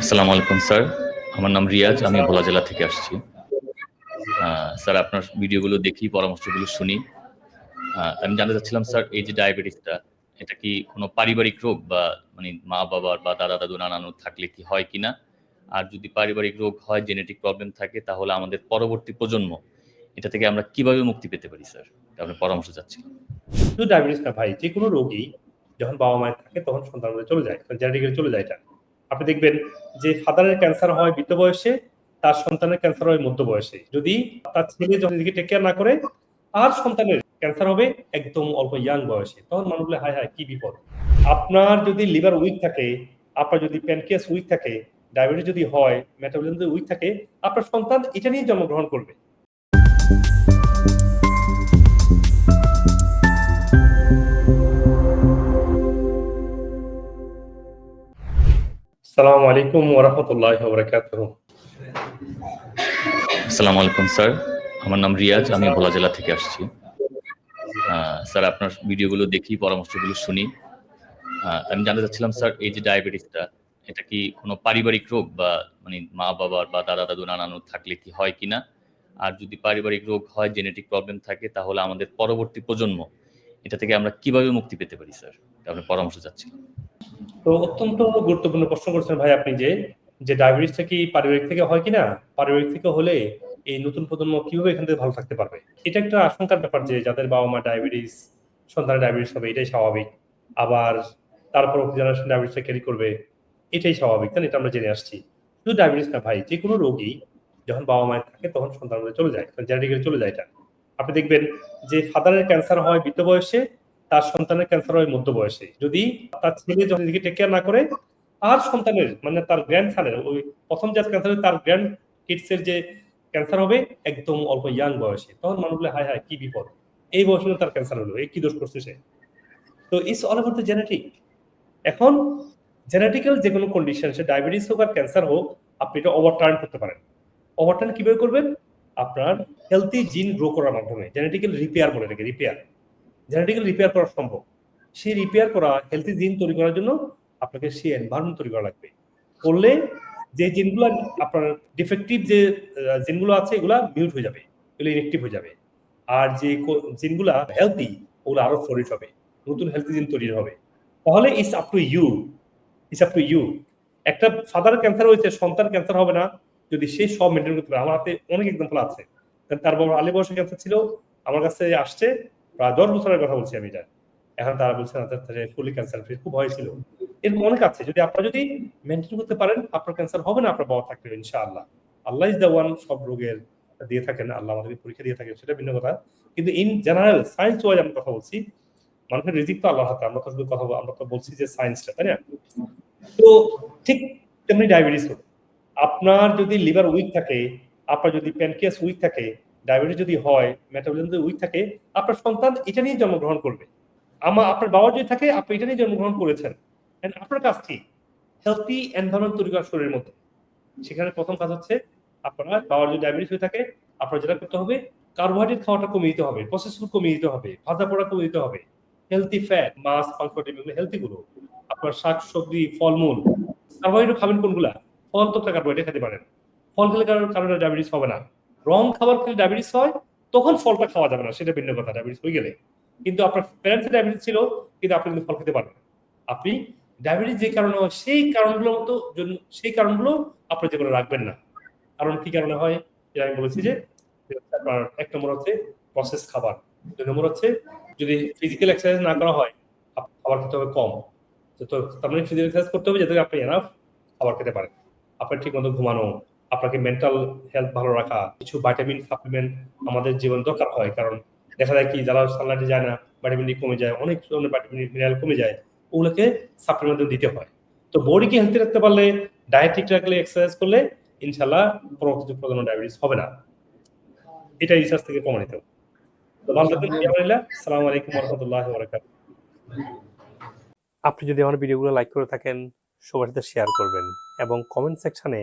আসসালামু আলাইকুম, স্যার। আমার নাম রিয়াজ, আমি ভোলা জেলা থেকে আসছি। স্যার, আপনার ভিডিওগুলো দেখি, পরামর্শগুলো শুনি। আমি জানতে চাচ্ছিলাম, স্যার, এই যে ডায়াবেটিসটা, এটা কি কোনো পারিবারিক রোগ বা মানে মা বাবার বা দাদা দাদু নানানু থাকলে কি হয় কিনা? আর যদি পারিবারিক রোগ হয় জেনেটিক প্রবলেম থাকে, তাহলে আমাদের পরবর্তী প্রজন্ম, এটা থেকে আমরা কীভাবে মুক্তি পেতে পারি, স্যার? আপনার পরামর্শ চাচ্ছিলাম। শুধু ডায়াবেটিস না ভাই, যে কোনো রোগী যখন বাবা মায়ের থাকে, তখন সন্তান মধ্যে চলে যায়। জেনেটিক্যালি চলে যায় এটা। আপনি দেখবেন যে ফাদারের ক্যান্সার হয় বৃদ্ধ বয়সে, তার সন্তানের ক্যান্সার হয় মধ্য বয়সে। যদি তার ছেলে যখন নিজেকে টেক কেয়ার না করে আর সন্তানের ক্যান্সার হবে একদম অল্প ইয়াং বয়সে। তখন মানুষ বলে, হায় হায়, কি বিপদ? আপনার যদি লিভার উইক থাকে, আপনার যদি প্যানক্রিয়াস উইক থাকে ডায়াবেটিস যদি হয় মেটাবলিজম যদি উইক থাকে, আপনার সন্তান এটা নিয়ে জন্মগ্রহণ করবে। আসসালামু আলাইকুম ওরহমতুল্লাহ বরকাতুহ। আসসালামু আলাইকুম, স্যার। আমার নাম রিয়াজ, আমি ভোলা জেলা থেকে আসছি। স্যার, আপনার ভিডিওগুলো দেখি, পরামর্শগুলো শুনি। আমি জানতে চাচ্ছিলাম, স্যার, এই যে ডায়াবেটিসটা, এটা কি কোনো পারিবারিক রোগ বা মানে মা বাবার বা দাদা দাদু নানানু থাকলে কি হয় কিনা? আর যদি পারিবারিক রোগ হয় জেনেটিক প্রবলেম থাকে, তাহলে আমাদের পরবর্তী প্রজন্ম, এটা থেকে আমরা কীভাবে মুক্তি পেতে পারি, স্যার? আপনার পরামর্শ চাচ্ছিলাম। তো অত্যন্ত গুরুত্বপূর্ণ প্রশ্ন করছেন ভাই আপনি যে যে ডায়াবেটিসটা কি পারিবারিক থেকে হয় কিনা, পারিবারিক থেকে হলে এই নতুন প্রজন্ম কীভাবে এখান থেকে ভালো থাকতে পারবে? এটা একটা আশঙ্কার ব্যাপার যে যাদের বাবা মা ডায়াবেটিস সন্তানের ডায়াবেটিস হবে, এটাই স্বাভাবিক। আবার তারপর জেনারেশন ডায়াবেটিসটা ক্যারি করবে, এটাই স্বাভাবিক। তাই? এটা আমরা জেনে আসছি। শুধু ডায়াবেটিস না ভাই, যে কোনো রোগী যখন বাবা মায়ের থাকে তখন সন্তান চলে যায় জেনেটিক্যালি চলে যায় এটা। আপনি দেখবেন যে ফাদারের ক্যান্সার হয় বৃদ্ধ বয়সে তার সন্তানের ক্যান্সার হয় মধ্য বয়সে যদি তার ছেলে যখন নিজেকে টেক কেয়ার না করে আর সন্তানের মানে তার গ্র্যান্ড সানের ওই প্রথম যার ক্যান্সার তার গ্র্যান্ড কিডসের যে ক্যান্সার হবে, একদম অল্প ইয়াং বয়সে। তখন মানুষ বলে, হায় হায়, কি বিপদ। এই বয়সে তার ক্যান্সার হলো। এই কি দোষ করছে সে? তো it's all about the genetic এখন জেনেটিক্যাল যে কোনো কন্ডিশন সে ডায়াবেটিস হোক আর ক্যান্সার হোক, আপনি এটা ওভারটার্ন করতে পারেন। ওভারটার্ন কীভাবে করবেন? আপনার হেলথি জিন গ্রো করার মাধ্যমে জেনেটিক্যাল রিপেয়ার বলে এটাকে রিপেয়ার জেনেটিক্যাল রিপেয়ার করা সম্ভব। সেই রিপেয়ার করা হেলথি জিন তৈরি করার জন্য আপনাকে সেই এনভায়রনমেন্ট তৈরি করা লাগবে। করলে যে জিনগুলো আপনার ডিফেক্টিভ যে জিনগুলো আছে, এগুলা মিউট হয়ে যাবে, এগুলো ইনএক্টিভ হয়ে যাবে। আর যে জিনগুলা হেলদি ওগুলো আরও ফ্লোরিশ হবে, নতুন হেলথি জিন তৈরি হবে। তাহলে it's up to you it's up to you একটা ফাদার ক্যান্সার হয়েছে, সন্তান ক্যান্সার হবে না, যদি সে সব মেনটেন করতে পারে। আমার হাতে অনেক এক্সাম্পল আছে। তার বাবা আলী বয়সে ক্যান্সার ছিল, আমার কাছে আসছে প্রায় দশ বছরের কথা বলছি আমি এটা। এখন তারা বলছে ফুলি ক্যান্সার ফ্রি খুব ভয় ছিল এরকম অনেক আছে যদি আপনারা যদি মেনটেন করতে পারেন, আপনার ক্যান্সার হবে না, আপনার বাবা থাকবে ইনশাআল্লাহ। আল্লাহ ইজ দ্য ওয়ান সব রোগের দিয়ে থাকেন, আল্লাহ আমাদেরকে পরীক্ষা দিয়ে থাকেন, সেটা ভিন্ন কথা। কিন্তু ইন জেনারেল সায়েন্স ওয়াইজ আমি কথা বলছি, মানুষের রিজিক তো আল্লাহ হাতে, আমরা তো শুধু কথা, আমরা তো বলছি যে সায়েন্সটা তাই না? তো ঠিক তেমনি ডায়াবেটিস হলো আপনার যদি লিভার উইক থাকে, আপনার যদি প্যানক্রিয়াস উইক থাকে ডায়াবেটিস যদি হয় মেটাবলিজম যদি উইক থাকে, আপনার সন্তান এটা নিয়ে জন্মগ্রহণ করবে। আমার আপনার বাবা যদি থাকে, আপনি এটা নিয়ে জন্মগ্রহণ করেছেন। আপনার কাজ কি? হেলথি এনভায়রনমেন্ট তৈরি করা শরীরের মধ্যে। সেখানে প্রথম কাজ হচ্ছে, আপনার বাবার যদি ডায়াবেটিস হয়ে থাকে, আপনার যেটা করতে হবে কার্বোহাইড্রেট খাওয়াটা কমিয়ে দিতে হবে প্রসেস ফুড কমিয়ে দিতে হবে, ভাজা পোড়া কমিয়ে দিতে হবে হেলথি ফ্যাট মাছ, মাংস হেলথি গুলো। আপনার শাক, সবজি, ফলমূল কার্বোহাইড্রেট খাবেন কোনগুলা? ফল তো কার্বোহাইড্রেট খেতে পারেন। ফল খেলে কারণে ডায়াবেটিস হবে না। রং খাবার খেলে ডায়াবেটিস হয়, তখন ফলটা খাওয়া যাবে না, সেটা ভিন্ন কথা ডায়াবেটিস হয়ে গেলে। কিন্তু আপনার প্যারেন্টসের ডায়াবেটিস ছিল, কিন্তু আপনি কিন্তু ফল খেতে পারবেন। আপনি ডায়াবেটিস যে কারণে হয়, সেই কারণগুলোর মতো জন্য, সেই কারণগুলো আপনি যেগুলো রাখবেন না। কারণ কি কারণে হয়? যেটা আমি বলেছি যে, আপনার এক নম্বর হচ্ছে প্রসেস খাবার। দুই নম্বর হচ্ছে যদি ফিজিক্যাল এক্সারসাইজ না করা হয় খাবার খেতে হবে কম। তো তার মানে ফিজিক্যাল এক্সারসাইজ করতে হবে যাতে আপনি এনাফ খাবার খেতে পারেন। আপনার ঠিক মতো ঘুমানো আপনাকে মেন্টাল হেলথ ভালো রাখা, কিছু ভাইটামিন সাপ্লিমেন্ট আমাদের জীবন দরকার হয়। কারণ দেখা যায় কি, যারা সানলাইটে যায় না ভিটামিন ডি কমে যায়, অনেক ভিটামিন মিনারেল কমে যায়, ওগুলোকে সাপ্লিমেন্ট দিতে হয়। তো বডিকে হেলথি রাখতে পারলে ডায়েট ঠিক রাখলে এক্সারসাইজ করলে ইনশাল্লাহ পরবর্তী প্রজন্ম ডায়াবেটিস হবে না। এটা রিসার্চ থেকে প্রমাণিত। তো ভালো থাকবেন আলাইকুম রহমতুল্লাহ বরাকাত আপনি যদি আমার ভিডিওগুলো লাইক করে থাকেন, সবার সাথে শেয়ার করবেন এবং কমেন্ট সেকশনে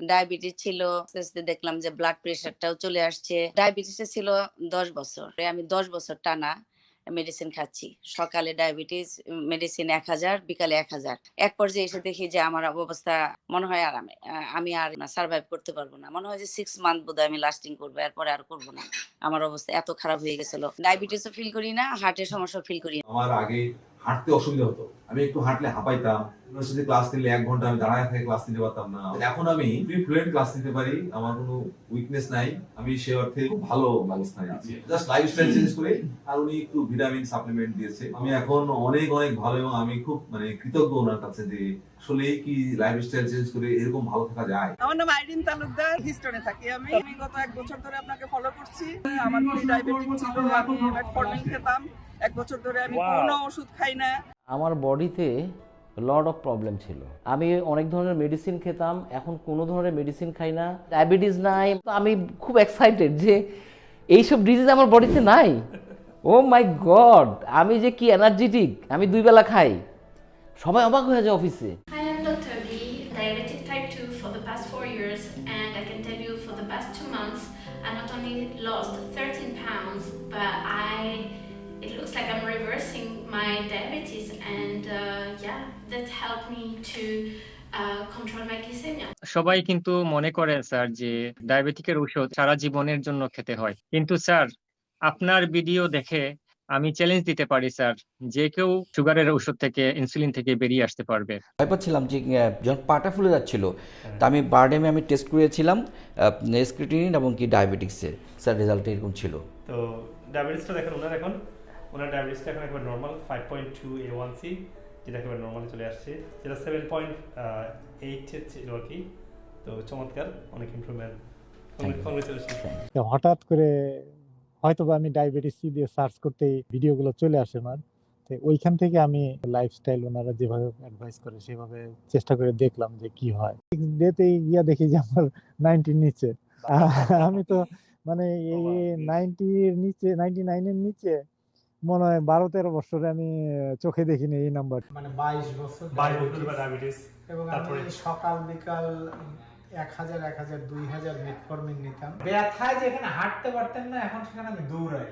ডায়াবেটিস ছিল আস্তে দেখলাম যে ব্লাড প্রেশারটাও চলে আসছে। ডায়াবেটিস ছিল দশ বছর। আমি দশ বছর টানা মেডিসিন খাচ্ছি। সকালে ডায়াবেটিস মেডিসিন এক হাজার, বিকালে এক হাজার। এক পর্যায়ে এসে দেখি যে আমার অবস্থা মনে হয় আর আমি আমি আর সার্ভাইভ করতে পারব না। মনে হয় যে সিক্স মান্থ বোধহয় আমি লাস্টিং করব, এরপরে আর করব না। আমার অবস্থা এত খারাপ হয়ে গেছিল। ডায়াবেটিসও ফিল করি না হার্টের সমস্যা ফিল করি না। আমার আগে হাঁটতে অসুবিধা হতো। আমি একটু হাঁটলে হাঁপাইতাম ইউনিভার্সিটি ক্লাস নিলে এক ঘণ্টা আমি দাঁড়ায় থেকে ক্লাস নিতে পারতাম না। এখন আমি ফ্লুয়েন্ট ক্লাস নিতে পারি আমার কোনো উইকনেস নাই আমি সে অর্থে খুব ভালো অবস্থায় আছি জাস্ট লাইফস্টাইল চেঞ্জ করে আর উনি একটু ভিটামিন সাপ্লিমেন্ট দিয়েছে। আমি এখন অনেক অনেক ভালো এবং আমি খুব মানে কৃতজ্ঞ ওনার কাছে যে আসলে কি লাইফস্টাইল চেঞ্জ করে এরকম ভালো থাকা যায়। আমার নাম আইরিন তালুকদার হিস্টনে থাকি আমি। আমি গত এক বছর ধরে আপনাকে ফলো করছি। আমার ডায়াবেটিক ছিল আমি মেটফর্মিন খেতাম। এক বছর ধরে আমি. কোনো ওষুধ খাই না। আমার বডিতে লট অফ প্রবলেম ছিল। আমি অনেক ধরনের মেডিসিন খেতাম এখন কোনো ধরনের মেডিসিন খাই না। ডায়াবেটিস নাই তো আমি খুব এক্সাইটেড যে এইসব ডিজিজ আমার বডিতে নাই। ও মাই গড আমি যে কি এনার্জেটিক আমি দুই বেলা খাই। সবাই অবাক হয়ে যায় অফিসে I am Dr. B, diabetic type 2 for the past four years, and I can tell you for the past two months, I not only lost 13 pounds, but I like I'm reversing my diabetes, and uh, yeah, that helped me to uh, control my glycemia. সবাই কিন্তু মনে করেন sir যে ডায়াবেটিকের ঔষধ সারা জীবনের জন্য খেতে হয়। কিন্তু স্যার আপনার ভিডিও দেখে আমি চ্যালেঞ্জ দিতে পারি স্যার যে কেউ সুগারের ঔষধ থেকে ইনসুলিন থেকে বেরিয়ে আসতে পারবে। ভয় পাচ্ছিলাম যে যখন পাটা ফুলে যাচ্ছিল তা আমি বারডেমে আমি টেস্ট করেছিলাম স্ক্রিটিনিন এবং কি ডায়াবেটিক্সের স্যার রেজাল্ট এরকম ছিল। তো ডায়াবেটিসটা দেখেন ওনার এখন ওনার ডায়াবেটিসটা এখন একবার normal five point two A one C যেটা একেবারে নর্মালি চলে আসছে। যেটা সেভেন পয়েন্ট এইটের ছিল আর কি। তো চমৎকার অনেক ইমপ্রুভমেন্ট হঠাৎ করে হয়তো বা আমি ডায়াবেটিস দিয়ে সার্চ করতেই ভিডিওগুলো চলে আসে আমার। তো ওইখান থেকে আমি লাইফস্টাইল ওনারা যেভাবে অ্যাডভাইস করে সেভাবে চেষ্টা করে দেখলাম যে কি হয়। ডেতে গিয়া দেখি যে আমার নাইনটির নিচে। আমি তো মানে এই নাইনটির নিচে নাইনটি নাইনের নিচে। মনে হয় বারো তেরো বছরে আমি চোখে দেখিনি এই নাম্বার। মানে বাইশ বছর ডায়াবেটিস এবং তারপরে? আমি সকাল বিকাল এক হাজার এক হাজার দুই হাজার মেটফর্মিন নিতাম। ব্যথায় যেখানে হাঁটতে পারতেন না এখন সেখানে আমি দৌড়াই